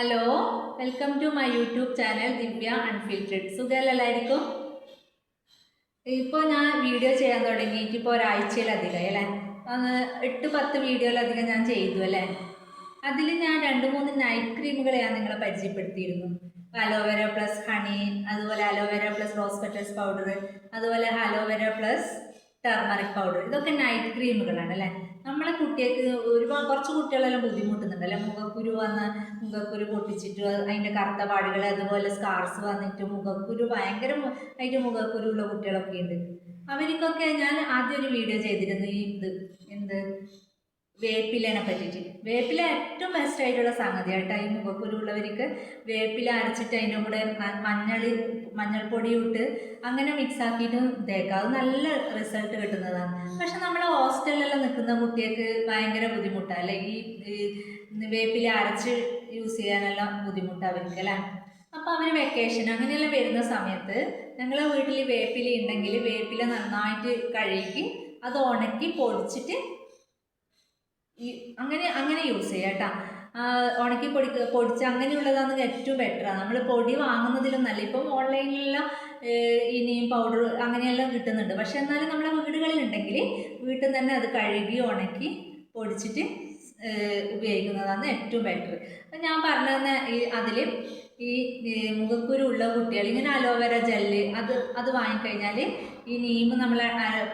Hello welcome to my YouTube channel Divya unfiltered സുഖമല്ലായിരിക്കും ഇപ്പോൾ ഞാൻ video ചെയ്യാൻ തുടങ്ങിയിട്ട് ഇപ്പോൾ ഒരാഴ്ചയിലധികം അല്ലേ? എട്ട് പത്ത് വീഡിയോയിലധികം ഞാൻ ചെയ്തു അല്ലേ? അതിൽ ഞാൻ രണ്ട് മൂന്ന് നൈറ്റ് ക്രീമുകൾ ഞാൻ നിങ്ങളെ പരിചയപ്പെടുത്തിയിരുന്നു. അലോവേര പ്ലസ് ഹണി അതുപോലെ aloe vera plus rose petals powder അതുപോലെ aloe vera plus turmeric powder ഇതൊക്കെ നൈറ്റ് ക്രീമുകളാണ് അല്ലേ? നമ്മളെ കുട്ടികൾക്ക് ഒരുപാട് കുറച്ച് കുട്ടികളെല്ലാം ബുദ്ധിമുട്ടുന്നുണ്ട് അല്ലെ മുഖക്കുരു വന്ന് മുഖക്കുരു പൊട്ടിച്ചിട്ട് അതിന്റെ കറുത്ത പാടുകൾ അതുപോലെ സ്കാർസ് വന്നിട്ട് മുഖക്കുരു ഭയങ്കര ആയിട്ട് മുഖക്കുരു ഉള്ള കുട്ടികളൊക്കെ ഉണ്ട് അവർക്കൊക്കെ ഞാൻ ആദ്യം ഒരു വീഡിയോ ചെയ്തിരുന്നു. ഈ വേപ്പിലേനെ പറ്റിയിട്ട്. വേപ്പില ഏറ്റവും ബെസ്റ്റ് ആയിട്ടുള്ള സംഗതിയായിട്ട് ഈ മുഖക്കുരുള്ളവർക്ക് വേപ്പില അരച്ചിട്ട് അതിന്റെ കൂടെ മഞ്ഞൾ മഞ്ഞൾപ്പൊടി ഇട്ട് അങ്ങനെ മിക്സ് ആക്കിയിട്ട് തേക്കാം അത് നല്ല റിസൾട്ട് കിട്ടുന്നതാണ്. പക്ഷെ നമ്മൾ ഹോസ്റ്റലിലെല്ലാം നിൽക്കുന്ന കുട്ടികൾക്ക് ഭയങ്കര ബുദ്ധിമുട്ടാണ് അല്ലെ? ഈ വേപ്പില അരച്ച് യൂസ് ചെയ്യാനെല്ലാം ബുദ്ധിമുട്ടാണ് അവർക്ക് അല്ലേ? അപ്പോൾ അവർ വെക്കേഷൻ അങ്ങനെയെല്ലാം വരുന്ന സമയത്ത് ഞങ്ങളെ വീട്ടിൽ വേപ്പില ഉണ്ടെങ്കിൽ വേപ്പില നന്നായിട്ട് കഴുകി അത് ഉണക്കി പൊടിച്ചിട്ട് ഈ അങ്ങനെ അങ്ങനെ യൂസ് ചെയ്യാം കേട്ടോ. ഉണക്കി പൊടി പൊടിച്ച് അങ്ങനെയുള്ളതാണ് ഏറ്റവും ബെറ്ററാണ് നമ്മൾ പൊടി വാങ്ങുന്നതിലും നല്ല ഇപ്പം ഓൺലൈനിലെല്ലാം ഇനിയും പൗഡർ അങ്ങനെയെല്ലാം കിട്ടുന്നുണ്ട്. പക്ഷെ എന്നാലും നമ്മുടെ വീടുകളിലുണ്ടെങ്കിൽ വീട്ടിൽ തന്നെ അത് കഴുകി ഉണക്കി പൊടിച്ചിട്ട് ഉപയോഗിക്കുന്നതാണ് ഏറ്റവും ബെറ്റർ അപ്പം ഞാൻ പറഞ്ഞു തന്ന ഈ അതിൽ ഈ മുഖക്കുരു ഉള്ള കുട്ടികൾ ഇങ്ങനെ അലോവേര ജെല്ല് അത് അത് വാങ്ങിക്കഴിഞ്ഞാൽ ഈ നീം നമ്മൾ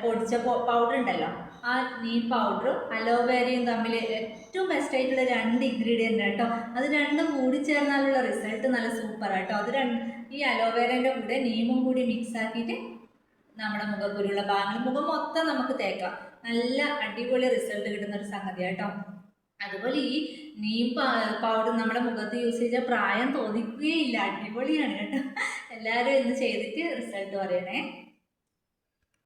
പൊടിച്ച പൗഡർ ഉണ്ടല്ലോ. ആ നീം പൗഡറും അലോവേരയും തമ്മിൽ ഏറ്റവും ബെസ്റ്റ് ആയിട്ടുള്ള രണ്ട് ഇൻഗ്രീഡിയന്റ് കേട്ടോ അത് രണ്ടും കൂടി ചേർന്നാലുള്ള റിസൾട്ട് നല്ല സൂപ്പറാണ് കേട്ടോ അത് രണ്ട് ഈ അലോവേരേന്റെ കൂടെ നീമും കൂടി മിക്സ് ആക്കിയിട്ട് നമ്മുടെ മുഖക്കുരുള്ള ഭാഗങ്ങൾ മുഖം മൊത്തം നമുക്ക് തേക്കാം. നല്ല അടിപൊളി റിസൾട്ട് കിട്ടുന്ന ഒരു സംഗതിയാണ് കേട്ടോ അതുപോലെ ഈ നീം പൗഡർ നമ്മുടെ മുഖത്ത് യൂസ് ചെയ്താൽ പ്രായം തോന്നിക്കുകയില്ല. അടിപൊളിയാണ് കേട്ടോ. എല്ലാവരും ഇന്ന് ചെയ്തിട്ട് റിസൾട്ട് പറയണേ.